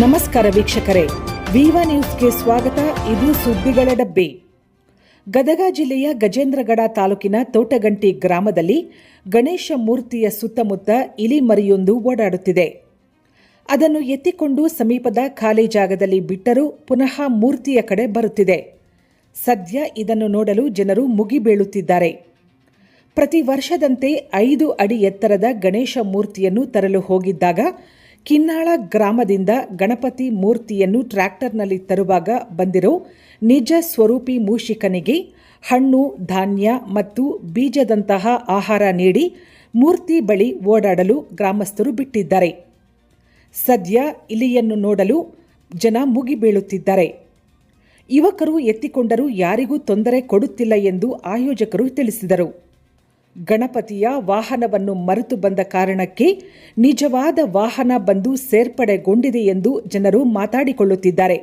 ನಮಸ್ಕಾರ ವೀಕ್ಷಕರೇ. ವಿವಾ ನ್ಯೂಸ್ಗೆ ಸ್ವಾಗತ. ಇದು ಸುದ್ದಿಗಳ ಡಬ್ಬಿ. ಗದಗ ಜಿಲ್ಲೆಯ ಗಜೇಂದ್ರಗಡ ತಾಲೂಕಿನ ತೋಟಗಂಟಿ ಗ್ರಾಮದಲ್ಲಿ ಗಣೇಶ ಮೂರ್ತಿಯ ಸುತ್ತಮುತ್ತ ಇಲಿ ಮರಿಯೊಂದು ಓಡಾಡುತ್ತಿದೆ. ಅದನ್ನು ಎತ್ತಿಕೊಂಡು ಸಮೀಪದ ಖಾಲಿ ಜಾಗದಲ್ಲಿ ಬಿಟ್ಟರೂ ಪುನಃ ಮೂರ್ತಿಯ ಕಡೆ ಬರುತ್ತಿದೆ. ಸದ್ಯ ಇದನ್ನು ನೋಡಲು ಜನರು ಮುಗಿಬೀಳುತ್ತಿದ್ದಾರೆ. ಪ್ರತಿ ವರ್ಷದಂತೆ ಐದು ಅಡಿ ಎತ್ತರದ ಗಣೇಶ ಮೂರ್ತಿಯನ್ನು ತರಲು ಹೋಗಿದ್ದಾಗ ಕಿನ್ನಾಳ ಗ್ರಾಮದಿಂದ ಗಣಪತಿ ಮೂರ್ತಿಯನ್ನು ಟ್ರ್ಯಾಕ್ಟರ್ನಲ್ಲಿ ತರುವಾಗ ಬಂದಿರೋ ನಿಜ ಸ್ವರೂಪಿ ಮೂಷಿಕನಿಗೆ ಹಣ್ಣು, ಧಾನ್ಯ ಮತ್ತು ಬೀಜದಂತಹ ಆಹಾರ ನೀಡಿ ಮೂರ್ತಿ ಬಳಿ ಓಡಾಡಲು ಗ್ರಾಮಸ್ಥರು ಬಿಟ್ಟಿದ್ದಾರೆ. ಸದ್ಯ ಇಲಿಯನ್ನು ನೋಡಲು ಜನ ಮುಗಿಬೀಳುತ್ತಿದ್ದಾರೆ. ಯುವಕರು ಎತ್ತಿಕೊಂಡರೂ ಯಾರಿಗೂ ತೊಂದರೆ ಕೊಡುತ್ತಿಲ್ಲ ಎಂದು ಆಯೋಜಕರು ತಿಳಿಸಿದರು. ಗಣಪತಿಯ ವಾಹನವನ್ನು ಮರೆತು ಬಂದ ಕಾರಣಕ್ಕೆ ನಿಜವಾದ ವಾಹನ ಬಂದು ಸೇರ್ಪಡೆಗೊಂಡಿದೆ ಎಂದು ಜನರು ಮಾತಾಡಿಕೊಳ್ಳುತ್ತಿದ್ದಾರೆ.